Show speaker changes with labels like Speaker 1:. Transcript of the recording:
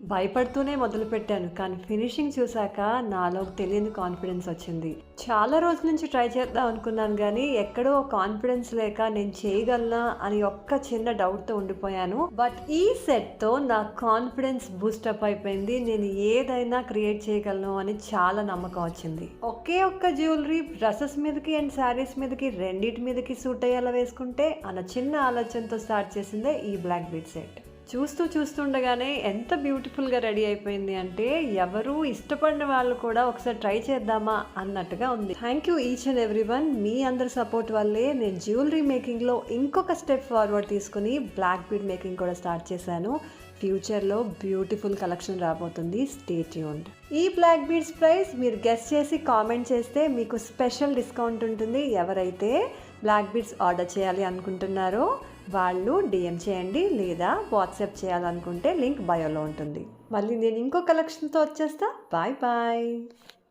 Speaker 1: భయపడుతూనే మొదలుపెట్టాను కానీ ఫినిషింగ్ చూశాక నాలో తెలియని కాన్ఫిడెన్స్ వచ్చింది. చాలా రోజుల నుంచి ట్రై చేద్దాం అనుకున్నాను కానీ ఎక్కడో కాన్ఫిడెన్స్ లేక నేను చేయగలనా అని ఒక్క చిన్న డౌట్తో ఉండిపోయాను. బట్ ఈ సెట్తో నా కాన్ఫిడెన్స్ బూస్టప్ అయిపోయింది నేను ఏదైనా క్రియేట్ చేయగలను అని చాలా నమ్మకం వచ్చింది. ఒకే ఒక్క జ్యువెలరీ డ్రెస్సెస్ మీదకి అండ్ శారీస్ మీదకి రెండింటి మీదకి సూట్ అయ్యేలా వేసుకుంటే అన్న చిన్న ఆలోచనతో స్టార్ట్ చేసిందే ఈ బ్లాక్ బీట్ సెట్ చూస్తూ చూస్తుండగానే ఎంత బ్యూటిఫుల్గా రెడీ అయిపోయింది అంటే ఎవరు ఇష్టపడిన వాళ్ళు కూడా ఒకసారి ట్రై చేద్దామా అన్నట్టుగా ఉంది. Thank you each and every one మీ అందరి సపోర్ట్ వల్లే నేను జ్యువెలరీ మేకింగ్లో ఇంకొక స్టెప్ ఫార్వర్డ్ తీసుకుని బ్లాక్ బీడ్ మేకింగ్ కూడా స్టార్ట్ చేశాను. ఫ్యూచర్లో బ్యూటిఫుల్ కలెక్షన్ రాబోతుంది. స్టే ట్యూన్డ్ ఈ బ్లాక్ బీడ్స్ ప్రైస్ మీరు గెస్ట్ చేసి కామెంట్ చేస్తే మీకు స్పెషల్ డిస్కౌంట్ ఉంటుంది. ఎవరైతే బ్లాక్ బీడ్స్ ఆర్డర్ చేయాలి అనుకుంటున్నారో వాళ్ళు డిఎం చేయండి లేదా వాట్సాప్ చేయాలనుకుంటే లింక్ బయోలో ఉంటుంది. మళ్ళీ నేను ఇంకో కలెక్షన్తో వచ్చేస్తా. Bye bye